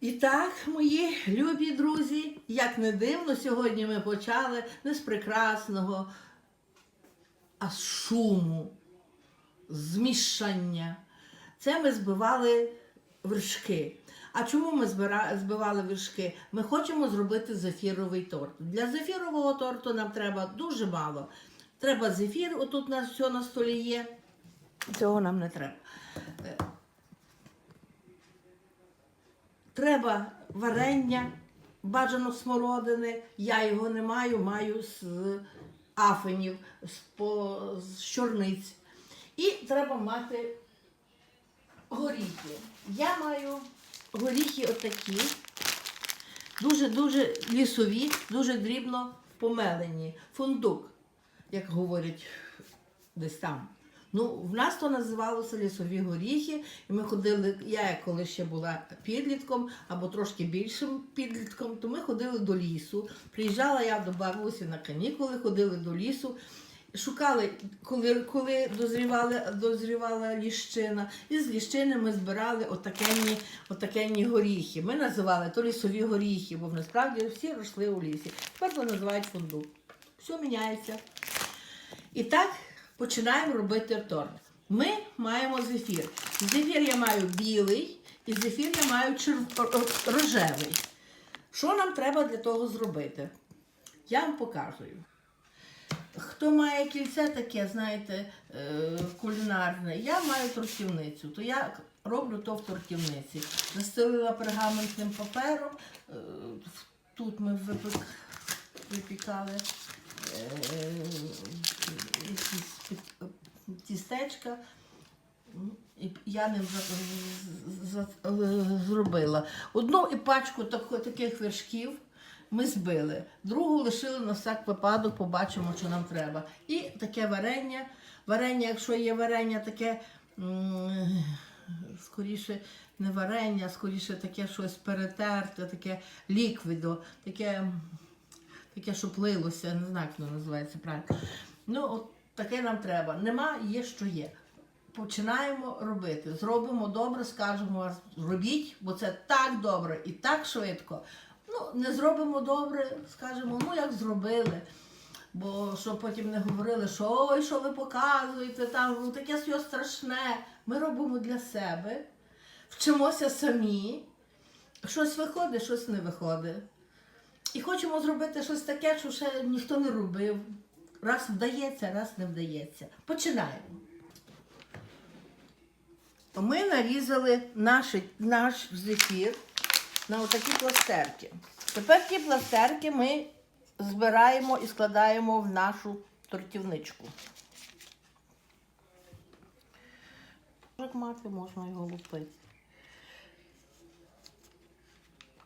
І так, мої любі друзі, як не дивно, сьогодні ми почали не з прекрасного, а з шуму, з мішання. Це ми збивали вершки. А чому ми збивали вершки? Ми хочемо зробити зефіровий торт. Для зефірового торту нам треба дуже мало. Треба зефір, отут у нас все на столі є. Цього нам не треба. Треба варення, бажано смородини. Я його не маю, маю з афенів, з, по, з чорниць. І треба мати горіхи. Я маю горіхи отакі, дуже-дуже лісові, дуже дрібно помелені. Фундук, як говорять десь там. Ну, в нас то називалося лісові горіхи, і ми ходили, я коли ще була підлітком або трошки більшим підлітком, то ми ходили до лісу. Приїжджала я до бабусі на канікули, ходили до лісу, шукали, коли, коли дозрівали, дозрівала ліщина, і з ліщини ми збирали отакенні, отакенні горіхи. Ми називали то лісові горіхи, бо насправді всі росли у лісі. Тепер то називають фундук. Все міняється. І так починаємо робити торт. Ми маємо зефір. Зефір я маю білий і зефір я маю черв- рожевий. Що нам треба для того зробити? Я вам показую. Хто має кільце таке, знаєте, е, кулінарне, я маю тортівницю, то я роблю то в тортівниці. Застелила пергаментним папером. е, Тут ми випікали е, якісь тістечка. Я ним зробила. Одну і пачку таких вершків ми збили, другу лишили на всяк випадок, побачимо, що нам треба. І таке варення. Варення, якщо є варення, таке скоріше не варення, скоріше таке щось перетерте, таке ліквідо, таке таке, що плилося, не знаю, як воно називається правильно. Ну, от таке нам треба. Нема, є, що є. Починаємо робити. Зробимо добре, скажемо вас, робіть, бо це так добре і так швидко. Ну, не зробимо добре, скажемо, ну як зробили. Бо щоб потім не говорили, що ой, що ви показуєте, там ну, таке все страшне. Ми робимо для себе, вчимося самі. Щось виходить, щось не виходить. І хочемо зробити щось таке, що ще ніхто не робив. Раз вдається, раз не вдається. Починаємо. Ми нарізали наш, наш зефір на отакі пластерки. Тепер ті пластерки ми збираємо і складаємо в нашу тортівничку. Як мати, можна його лупити.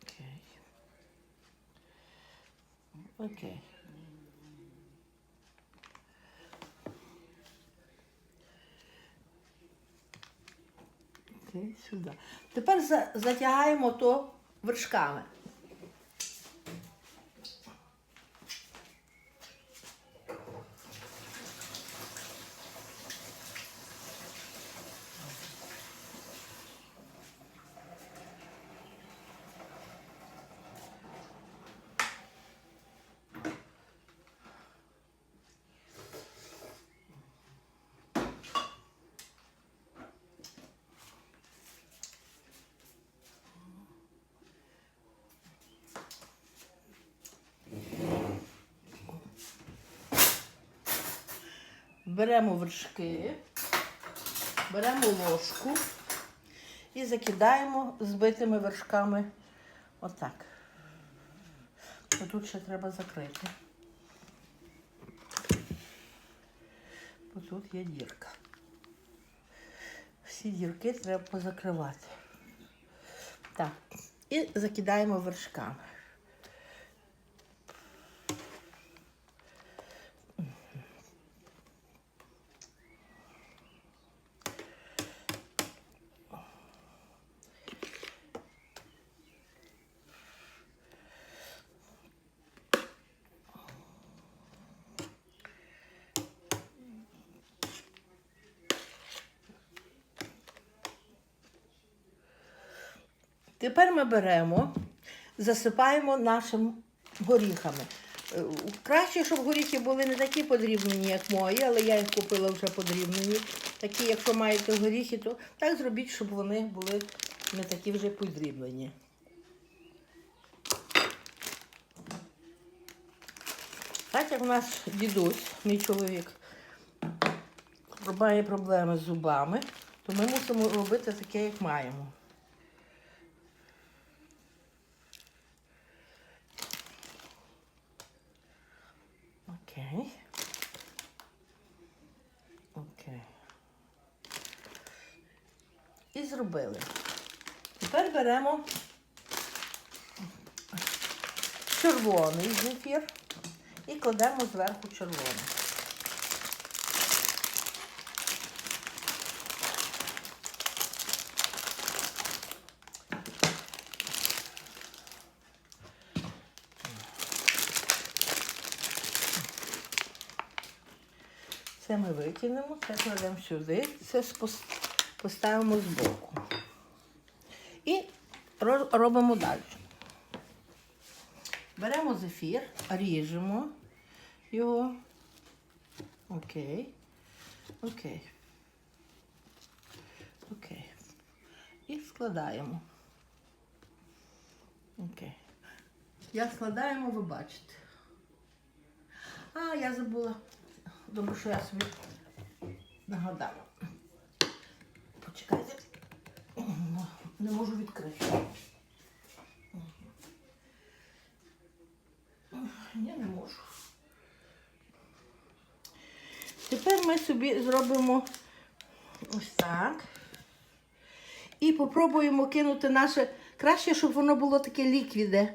Окей. Окей. Окей, сюди. Тепер за- затягаємо то вершками. Беремо вершки, беремо ложку і закидаємо збитими вершками отак. Тут ще треба закрити. Бо тут є дірка. Всі дірки треба позакривати. Так. І закидаємо вершками. Тепер ми беремо, засипаємо нашими горіхами. Е, Краще, щоб горіхи були не такі подрібнені, як мої, але я їх купила вже подрібнені. Такі, якщо маєте горіхи, то так зробіть, щоб вони були не такі вже подрібнені. Так як наш дідусь, мій чоловік, має проблеми з зубами, то ми мусимо робити таке, як маємо. Окей. Окей. І зробили. Тепер беремо червоний зефір і кладемо зверху червоний. Це ми викинемо, це кладемо сюди, це спос- поставимо збоку. І робимо далі. Беремо зефір, ріжемо його. Окей. Окей. Окей. І складаємо. Окей. Як складаємо, ви бачите. А, я забула. Добре, що я собі нагадала. Почекайте. Не можу відкрити. Я не можу. Тепер ми собі зробимо ось так. І попробуємо кинути наше. Краще, щоб воно було таке ліквіде.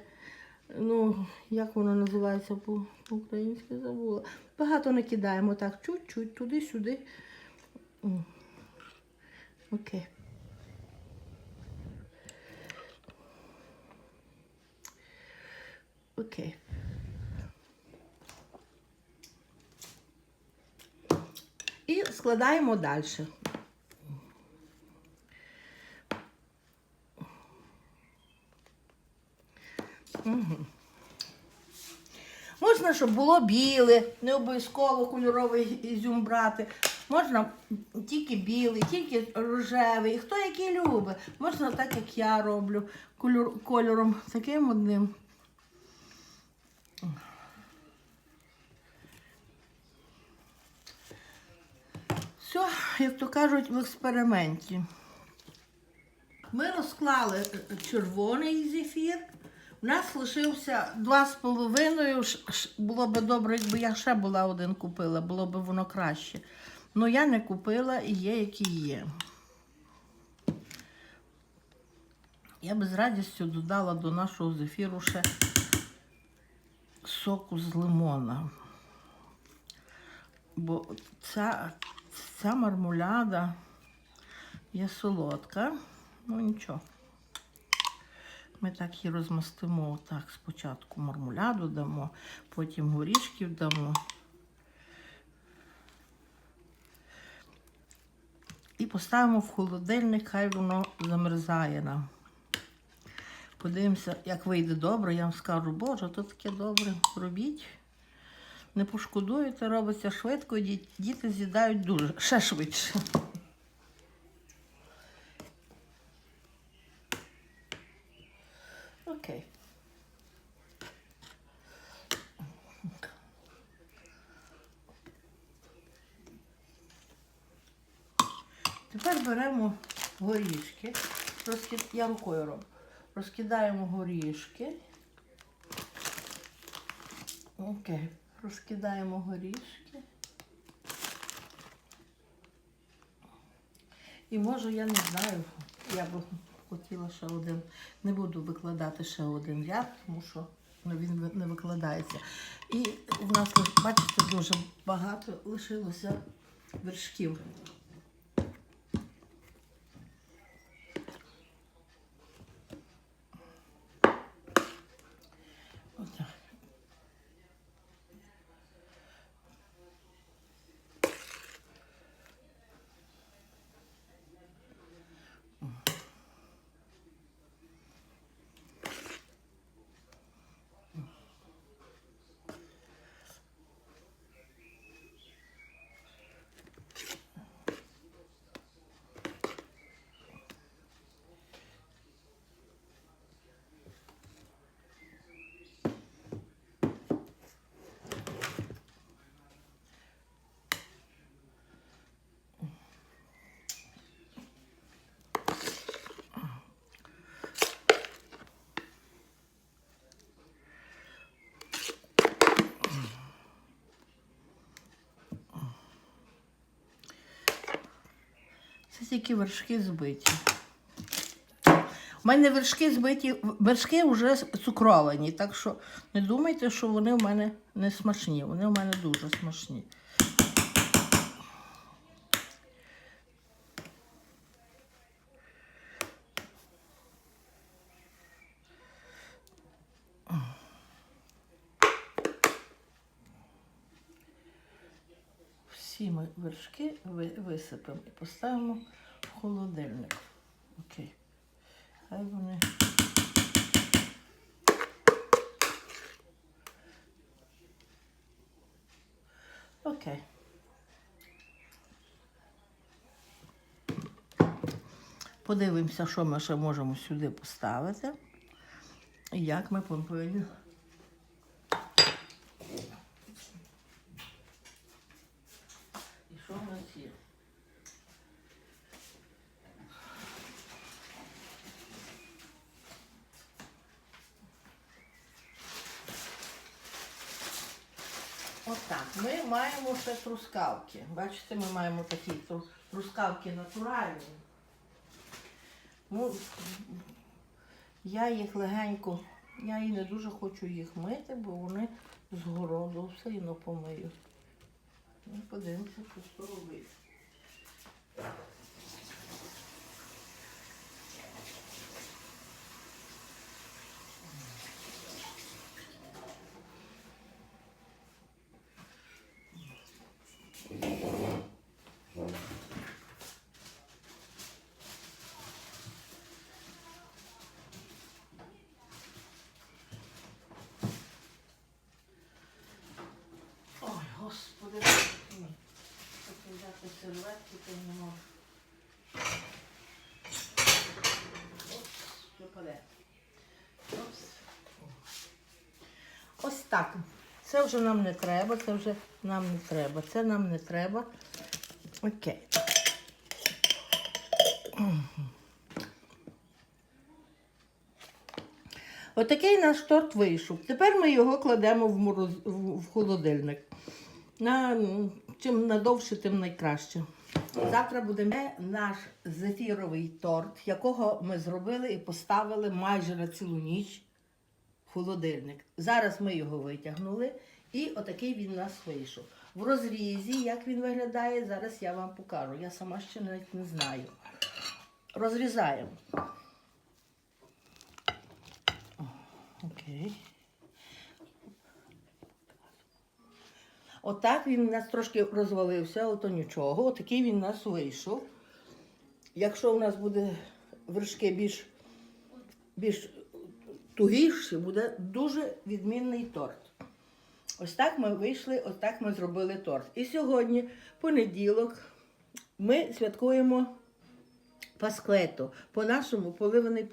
Ну, як воно називається по- по-українськи забула. Багато не кидаємо так, чуть-чуть, туди-сюди. Окей. Окей. І складаємо далі. Можна, щоб було біле, не обов'язково кольоровий ізюм брати. Можна тільки білий, тільки рожевий. Хто який любить. Можна так, як я роблю, кольор, кольором таким одним. Все, як то кажуть, в експерименті. Ми розклали червоний зефір. У нас лишився два з половиною. Було б добре, якби я ще була один купила, було б воно краще. Ну я не купила і є, які є. Я би з радістю додала до нашого зефіру ще соку з лимона. Бо ця, ця мармуляда є солодка. Ну нічого. Ми так її розмастимо. Так, спочатку мармуляду дамо, потім горішків дамо. Поставимо в холодильник, хай воно замерзає нам. Подивимося, як вийде добре, я вам скажу, боже, то таке добре робіть. Не пошкодуєте, робиться швидко, діти з'їдають дуже ще швидше. Окей. Тепер беремо горішки. Розкид... Я роблю. Розкидаємо горішки. Окей. Розкидаємо горішки. І може, я не знаю, я б хотіла ще один. Не буду викладати ще один ряд, тому що ну, він не викладається. І в нас, бачите, дуже багато лишилося вершків. Отак. Це тільки вершки збиті. У мене вершки збиті, вершки вже цукровані, так що не думайте, що вони в мене не смачні. Вони в мене дуже смачні. Всі ми вершки ви- висипемо і поставимо в холодильник. Окей. Хай вони. Окей. Подивимося, що ми ще можемо сюди поставити. І як ми повинні. І що в нас є? Отак. Ми ще трускавки. Бачите, ми маємо такі тру- трускавки натуральні. Ну, я їх легенько, я і не дуже хочу їх мити, бо вони з городу все одно помию. Ну, подивимося, що з того вийде. Ой, господи, мій. Хочу випаде. Опс. Ось так. Це вже нам не треба, це вже нам не треба, це нам не треба. Окей. Отакий наш торт вийшов. Тепер ми його кладемо в, мороз... в холодильник. На... Чим надовше, тим найкраще. Завтра буде наш зефіровий торт, якого ми зробили і поставили майже на цілу ніч в холодильник. Зараз ми його витягнули, і отакий він у нас вийшов. В розрізі, як він виглядає, зараз я вам покажу. Я сама ще навіть не знаю. Розрізаємо. Окей. Отак він у нас трошки розвалився, ото нічого. Отакий він у нас вийшов. Якщо у нас буде вершки більш, більш тугіші, буде дуже відмінний торт. Ось так ми вийшли, ось так ми зробили торт. І сьогодні, понеділок, ми святкуємо Пасквето, по-нашому поливаний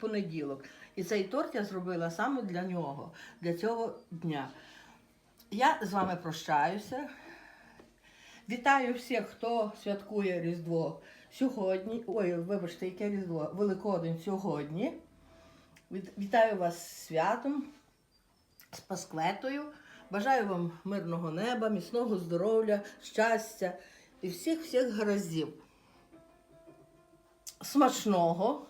понеділок. І цей торт я зробила саме для нього, для цього дня. Я з вами прощаюся. Вітаю всіх, хто святкує Різдво сьогодні. Ой, вибачте, яке Різдво? Великодень сьогодні. Вітаю вас з святом, з Паскветою. Бажаю вам мирного неба, міцного здоров'я, щастя і всіх-всіх гараздів смачного.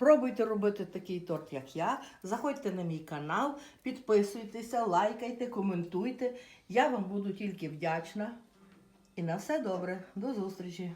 Пробуйте робити такий торт, як я. Заходьте на мій канал, підписуйтеся, лайкайте, коментуйте. Я вам буду тільки вдячна. І на все добре. До зустрічі!